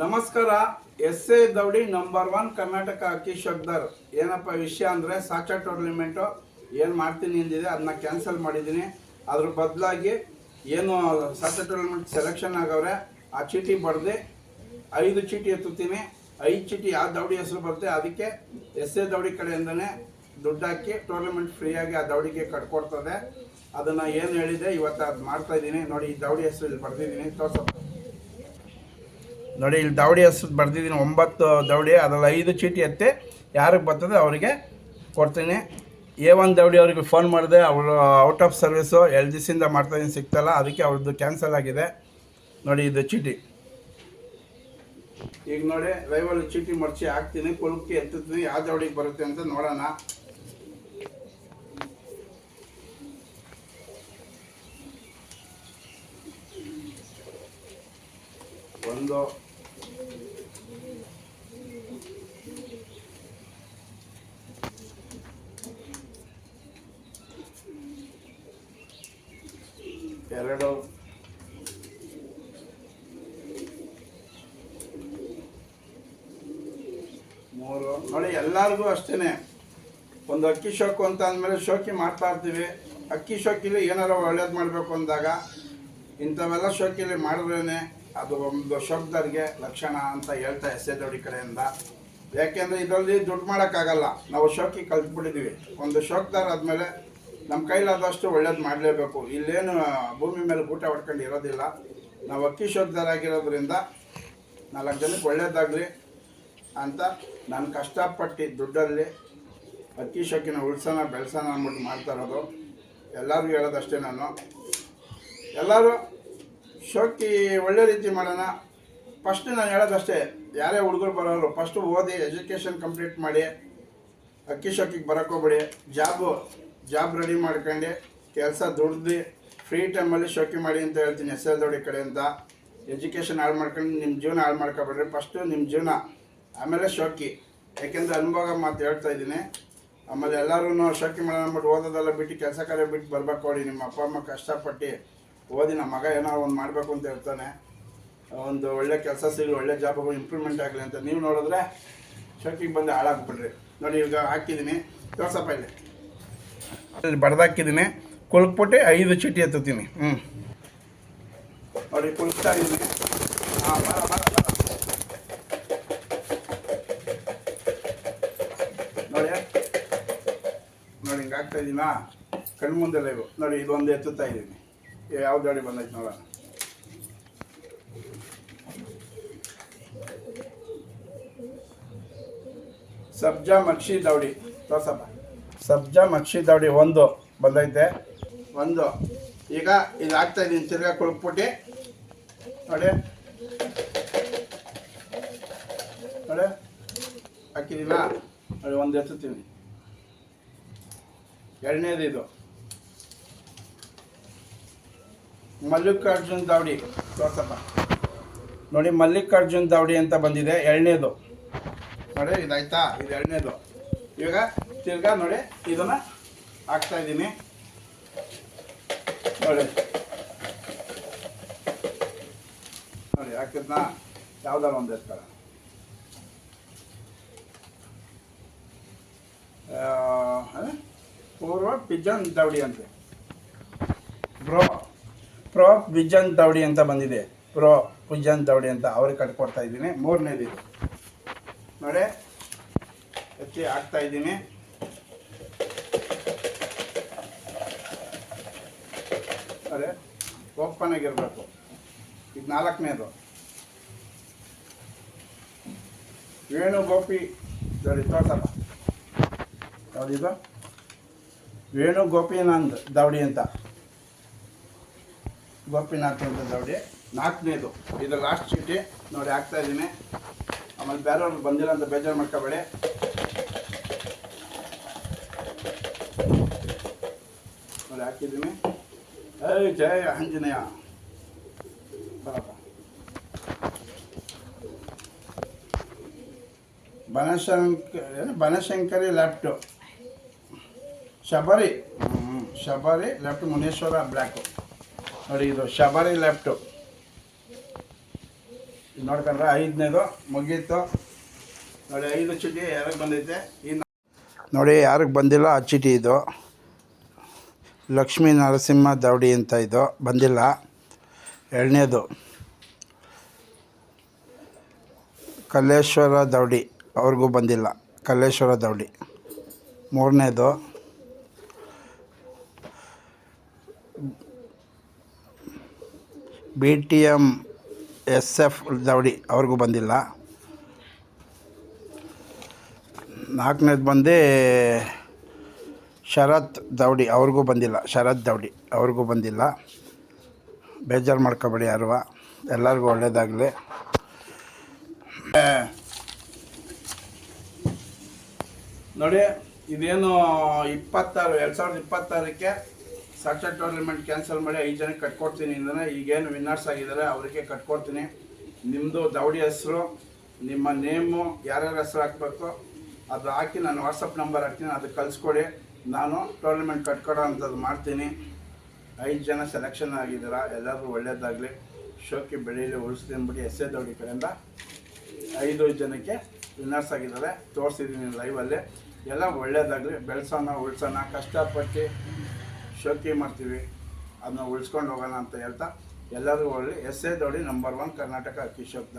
ನಮಸ್ಕಾರ S A Daudi number one Karnataka ಅಕ್ಕಿ ಶಬ್ದರ್. ಏನಪ್ಪ ವಿಷಯ ಅಂದರೆ ಸಾಚಾ ಟೂರ್ನಿಮೆಂಟು ಏನು ಮಾಡ್ತೀನಿ ಅಂದಿದೆ ಅದನ್ನ ಕ್ಯಾನ್ಸಲ್ ಮಾಡಿದ್ದೀನಿ. ಅದ್ರ ಬದಲಾಗಿ ಏನು ಸಾಚಾ ಟೂರ್ನಿಮೆಂಟ್ ಸೆಲೆಕ್ಷನ್ ಆಗವ್ರೆ, ಆ ಚೀಟಿ ಬಡ್ದು ಐದು ಚೀಟಿ ಎತ್ತುತ್ತೀನಿ. ಐದು ಚೀಟಿ ಯಾವ ದೌಡಿ ಹೆಸರು ಬರುತ್ತೆ ಅದಕ್ಕೆ ಎಸ್ ಎ ದೌಡಿ ಕಡೆಯಿಂದನೇ ದುಡ್ಡು ಹಾಕಿ ಟೂರ್ನಮೆಂಟ್ ಫ್ರೀಯಾಗಿ ಆ ದೌಡಿಗೆ ಕಟ್ಕೊಡ್ತದೆ. ಅದನ್ನು ಏನು ಹೇಳಿದೆ, ಇವತ್ತು ಅದು ಮಾಡ್ತಾ ಇದ್ದೀನಿ. ನೋಡಿ, ಈ ದೌಡಿ ಹೆಸರು ಇಲ್ಲಿ ಬರೆದಿದ್ದೀನಿ. ತೋರ್ಸಪ್ಪ. ನೋಡಿ, ಇಲ್ಲಿ ದೌಡಿ ಹೆಸರು ಬರ್ದಿದ್ದೀನಿ. ಒಂಬತ್ತು ದೌಡಿ ಅದರಲ್ಲಿ ಐದು ಚೀಟಿ ಎತ್ತಿ ಯಾರಿಗೆ ಬರ್ತದೆ ಅವರಿಗೆ ಕೊಡ್ತೀನಿ. ಎ ಒನ್ ದವಡಿ ಅವ್ರಿಗೆ ಫೋನ್ ಮಾಡಿದೆ. ಅವರು ಔಟ್ ಆಫ್ ಸರ್ವಿಸು ಎರಡು ದಿವಸದಿಂದ ಮಾಡ್ತಾಯಿದ್ದೀನಿ ಸಿಗ್ತಲ್ಲ, ಅದಕ್ಕೆ ಅವ್ರದ್ದು ಕ್ಯಾನ್ಸಲ್ ಆಗಿದೆ. ನೋಡಿ, ಇದು ಚೀಟಿ. ಈಗ ನೋಡಿ ಲೈವಲ್ಲಿ ಚೀಟಿ ಮರ್ಚಿ ಹಾಕ್ತೀನಿ. ಕುಲುಕಿ ಎತ್ತುತ್ತೀನಿ. ಯಾವ ದೌಡಿಗೆ ಬರುತ್ತೆ ಅಂತ ನೋಡೋಣ. ಒಂದು ಎರಡು ಮೂರು ನೋಡಿ, ಎಲ್ಲರಿಗೂ ಅಷ್ಟೇ ಒಂದು ಅಕ್ಕಿ ಶೋಕು ಅಂತ ಅಂದಮೇಲೆ ಶೋಕಿ ಮಾಡ್ತಾ ಇರ್ತೀವಿ. ಅಕ್ಕಿ ಶೋಕಿಲಿ ಏನಾರ ಒಳ್ಳೇದು ಮಾಡಬೇಕು ಅಂದಾಗ, ಇಂಥವೆಲ್ಲ ಶೋಕಿಲಿ ಮಾಡಿದ್ರೇ ಅದು ಒಂದು ಶಬ್ದರಿಗೆ ಲಕ್ಷಣ ಅಂತ ಹೇಳ್ತಾ ಎಸ್ ದೊಡ್ಡಿ ಕಡೆಯಿಂದ. ಯಾಕೆಂದರೆ ಇದರಲ್ಲಿ ದುಡ್ಡು ಮಾಡೋಕ್ಕಾಗಲ್ಲ. ನಾವು ಶೋಕಿ ಕಲ್ತ್ಬಿಟ್ಟಿದ್ದೀವಿ ಒಂದು ಶೋಕ್ದಾರ್ ಆದಮೇಲೆ ನಮ್ಮ ಕೈಲಾದಷ್ಟು ಒಳ್ಳೇದು ಮಾಡಲೇಬೇಕು. ಇಲ್ಲೇನು ಭೂಮಿ ಮೇಲೆ ಊಟ ಹೊಡ್ಕೊಂಡು ಇರೋದಿಲ್ಲ. ನಾವು ಅಕ್ಕಿ ಶೋಕ್ದಾರ ಆಗಿರೋದ್ರಿಂದ ನಾಲ್ಕು ಜನಕ್ಕೆ ಒಳ್ಳೇದಾಗಲಿ ಅಂತ ನಾನು ಕಷ್ಟಪಟ್ಟು ದುಡ್ಡಲ್ಲಿ ಅಕ್ಕಿ ಶೋಕಿನ ಉಳ್ಸೋಣ, ಬೆಳೆಸೋಣ ಅಂದ್ಬಿಟ್ಟು ಮಾಡ್ತಾ ಇರೋದು. ಎಲ್ಲರಿಗೂ ಹೇಳೋದಷ್ಟೇ ನಾನು. ಎಲ್ಲರೂ ಶೋಕಿ ಒಳ್ಳೆ ರೀತಿ ಮಾಡೋಣ. ಫಸ್ಟ್ ನಾನು ಹೇಳೋದಷ್ಟೇ, ಯಾರೇ ಹುಡುಗರು ಬರೋರು ಫಸ್ಟು ಓದಿ ಎಜುಕೇಷನ್ ಕಂಪ್ಲೀಟ್ ಮಾಡಿ, ಅಕ್ಕಿ ಶೋಕಿಗೆ ಬರೋಕ್ಕೋಗ್ಬಿಡಿ ಜಾಬು ಜಾಬ್ ರೆಡಿ ಮಾಡ್ಕೊಂಡು, ಕೆಲಸ ದುಡ್ದು ಫ್ರೀ ಟೈಮಲ್ಲಿ ಶೋಕಿ ಮಾಡಿ ಅಂತ ಹೇಳ್ತೀನಿ ಎಸ್ ಎಲ್ ದೊಡ್ಡಿ ಅಂತ. ಎಜುಕೇಷನ್ ಹಾಳು ಮಾಡ್ಕೊಂಡು ನಿಮ್ಮ ಜೀವನ ಹಾಳು ಮಾಡ್ಕೊಬೇಡ್ರಿ. ಫಸ್ಟು ನಿಮ್ಮ ಜೀವನ ಆಮೇಲೆ ಶೋಕಿ. ಯಾಕೆಂದರೆ ಅನುಭವ ಮಾತು ಹೇಳ್ತಾ ಇದ್ದೀನಿ. ಆಮೇಲೆ ಎಲ್ಲರೂ ಶೋಕಿ ಮಾಡೋಣ ಅಂದ್ಬಿಟ್ಟು ಓದೋದೆಲ್ಲ ಬಿಟ್ಟು ಕೆಲಸ ಕಾರ್ಯ ಬಿಟ್ಟು ಬರ್ಬೇಕು ನೋಡಿ. ನಿಮ್ಮ ಅಪ್ಪ, ಅಮ್ಮ ಕಷ್ಟಪಟ್ಟು ಓದಿ ನಮ್ಮ ಮಗ ಏನೋ ಒಂದು ಮಾಡಬೇಕು ಅಂತ ಹೇಳ್ತಾನೆ. ಒಂದು ಒಳ್ಳೆ ಕೆಲಸ ಸಿಗಲಿ, ಒಳ್ಳೆ ಜಾಬ್ ಇಂಪ್ರೂವ್ಮೆಂಟ್ ಆಗಲಿ ಅಂತ ನೀವು ನೋಡಿದ್ರೆ ಶೋಕಿಗೆ ಬಂದು ಹಾಳಾಗ್ಬಿಡ್ರಿ ನೋಡಿ, ಈಗ ಹಾಕಿದ್ದೀನಿ. ತೋರ್ಸಪ್ಪ ಇಲ್ಲಿ. ಬಡ್ದಾಕಿದ್ದೀನಿ. ಕುಲ್ಕ್ಬಿಟ್ಟು ಐದು ಚೀಟಿ ಎತ್ತುತ್ತೀನಿ. ಹ್ಞೂ ನೋಡಿ, ಕುಲ್ಕ್ತಾ ಇದ್ದೀನಿ. ಹಾಂ ಆಗ್ತಾ ಇದ್ದೀನಾ ಕಣ್ಮುಂದೆ ಇವು ನೋಡಿ ಇದೊಂದು ಎತ್ತುತ್ತಾ ಇದ್ದೀನಿ. ಯಾವ ಗಾಡಿ ಬಂದೈತೆ ನೋಡೋಣ. ಸಬ್ಜಾ ಮಕ್ಷಿ ದೌಡಿ. ತೋರ್ಸಪ್ಪ. ಸಬ್ಜಾ ಮಕ್ಷಿ ದೌಡಿ ಒಂದು ಬಂದೈತೆ. ಒಂದು. ಈಗ ಇದು ಹಾಕ್ತಾ ಇದ್ದೀನಿ ತಿರ್ಗಾ ಕುಳ್ಕ್ಬಿಟ್ಟು. ನೋಡಿ. ನೋಡಿ. ಹಾಕಿದ್ದೀನ? ನೋಡಿ, ಒಂದು ಎತ್ತುತ್ತೀನಿ. ಎರಡನೇದು ಇದು. ಮಲ್ಲಿಕಾರ್ಜುನ್ ದಾವಡಿ. ತೋರ್ಸಪ್ಪ. ನೋಡಿ, ಮಲ್ಲಿಕಾರ್ಜುನ್ ದಾವಡಿ ಅಂತ ಬಂದಿದೆ. ಎರಡನೇದು. ನೋಡಿ, ಇದಾಯ್ತಾ? ಇದು ಎರಡನೇದು. ಇವಾಗ ತಿರ್ಗಾ ನೋಡಿ, ಇದನ್ನ ಹಾಕ್ತಾ ಇದ್ದೀನಿ. ನೋಡಿ. ನೋಡಿ, ಹಾಕಿದ್ನ? ಯಾವ್ದಾರ ಒಂದು ಎತ್ತರ ಪೂರ್ವ ಪಿಜನ್ ದೌಡಿ ಅಂತೆ. ಬ್ರೋ ಪ್ರೋ ಪಿಜನ್ ದೌಡಿ ಅಂತ ಬಂದಿದೆ. ಪ್ರೋ ಪಿಜನ್ ದೌಡಿ ಅಂತ ಅವ್ರಿಗೆ ಕಟ್ಕೊಡ್ತಾ ಇದ್ದೀನಿ. ಮೂರನೇದು ಇದು. ನೋಡಿ ಹೆಚ್ಚಿ ಹಾಕ್ತಾ ಇದ್ದೀನಿ. ಅದೇ ಓಪನ್ ಆಗಿರಬೇಕು. ಇದು ನಾಲ್ಕನೇದು. ವೇಣುಗೋಪಿ ಸರಿ ತೋರ್ಸಲ್ಲ. ಯಾವುದಿದು ವೇಣು ಗೋಪಿನಾಂದ್ ದೌಡಿ ಅಂತ. ಗೋಪಿನಾಥ್ ಅಂತ ದೌಡಿ. ನಾಲ್ಕನೇದು. ಇದು ಲಾಸ್ಟ್ ಚೀಟಿ ನೋಡಿ ಹಾಕ್ತಾ ಇದ್ದೀನಿ. ಆಮೇಲೆ ಬೇರೆಯವ್ರು ಬಂದಿಲ್ಲ ಅಂತ ಬೇಜಾರು ಮಾಡ್ಕೋಬೇಡಿ. ನೋಡಿ ಹಾಕಿದ್ದೀನಿ. ಏಯ್ ಜಯ ಆಂಜನೇಯ. ಬರಪ್ಪ ಬನಶಂಕ ಬನಶಂಕರಿ ಲ್ಯಾಪ್ಟು ಶಬರಿ. ಶಬರಿ ಲೆಫ್ಟ್ ಮುನೇಶ್ವರ ಬ್ಲ್ಯಾಕು ನೋಡಿ ಇದು ಶಬರಿ ಲೆಫ್ಟು ನೋಡ್ಕೊಂಡ್ರೆ ಐದನೇದು ಮುಗೀತು. ನೋಡಿ ಐದು ಚೀಟಿ ಯಾರಿಗೆ ಬಂದೈತೆ? ಇನ್ನು ನೋಡಿ ಯಾರಿಗೆ ಬಂದಿಲ್ಲ ಆ ಚೀಟಿ ಇದು. ಲಕ್ಷ್ಮೀ ನರಸಿಂಹ ದೌಡಿ ಅಂತ ಇದು ಬಂದಿಲ್ಲ. ಎರಡನೇದು ಕಲ್ಲೇಶ್ವರ ದೌಡಿ ಅವ್ರಿಗೂ ಬಂದಿಲ್ಲ. ಕಲ್ಲೇಶ್ವರ ದೌಡಿ. ಮೂರನೇದು B T M S F Daudi ಅವ್ರಿಗೂ ಬಂದಿಲ್ಲ. ನಾಲ್ಕನೇದು ಬಂದು ಶರತ್ ದೌಡಿ ಅವ್ರಿಗೂ ಬಂದಿಲ್ಲ. ಶರತ್ ದೌಡಿ ಅವ್ರಿಗೂ ಬಂದಿಲ್ಲ. ಬೇಜಾರು ಮಾಡ್ಕೋಬೇಡಿ ಯಾರುವ. ಎಲ್ಲರಿಗೂ ಒಳ್ಳೆಯದಾಗಲಿ ನೋಡಿ, ಇದೇನು ಇಪ್ಪತ್ತಾರು, ಎರಡು ಸಾವಿರದ ಇಪ್ಪತ್ತಾರಕ್ಕೆ ಸಾಕ್ಷಾತ್ ಟೂರ್ನಮೆಂಟ್ ಕ್ಯಾನ್ಸಲ್ ಮಾಡಿ ಐದು ಜನಕ್ಕೆ ಕಟ್ಕೊಡ್ತೀನಿ ಅಂದರೆ ಈಗೇನು ವಿನ್ನರ್ಸ್ ಆಗಿದ್ದಾರೆ ಅವರಿಗೆ ಕಟ್ಕೊಡ್ತೀನಿ. ನಿಮ್ಮದು ದೌಡಿ ಹೆಸರು, ನಿಮ್ಮ ನೇಮು ಯಾರ್ಯಾರ ಹೆಸರು ಹಾಕ್ಬೇಕು, ಅದು ಹಾಕಿ ನಾನು ವಾಟ್ಸಪ್ ನಂಬರ್ ಹಾಕ್ತೀನಿ, ಅದು ಕಳಿಸ್ಕೊಡಿ. ನಾನು ಟೂರ್ನಮೆಂಟ್ ಕಟ್ಕೊಡೋ ಅಂಥದ್ದು ಮಾಡ್ತೀನಿ. ಐದು ಜನ ಸೆಲೆಕ್ಷನ್ ಆಗಿದ್ದೀರಾ ಎಲ್ಲರಿಗೂ ಒಳ್ಳೆಯದಾಗಲಿ ಶೋಕಿ ಬೆಳೀಲಿ ಅಂದ್ಬಿಟ್ಟು ಎಸ್ ಎ ದೌಡಿ ಕಡೆಯಿಂದ ಐದು ಜನಕ್ಕೆ ವಿನ್ನರ್ಸ್ ಆಗಿದ್ದಾರೆ ತೋರಿಸಿದ್ದೀನಿ ಲೈವಲ್ಲಿ ಎಲ್ಲ ಒಳ್ಳೆಯದಾಗಲಿ ಬೆಳೆಸೋಣ, ಉಳ್ಸೋಣ, ಕಷ್ಟಪಟ್ಟು ಶೋಕಿ ಮಾಡ್ತೀವಿ ಅದನ್ನ ಉಳಿಸ್ಕೊಂಡು ಹೋಗೋಣ ಅಂತ ಹೇಳ್ತಾ ಎಲ್ಲರಿಗೂ ಒಳ್ಳೆ S A Dodi number one Karnataka ಅಕ್ಕಿ ಶಬ್ದ.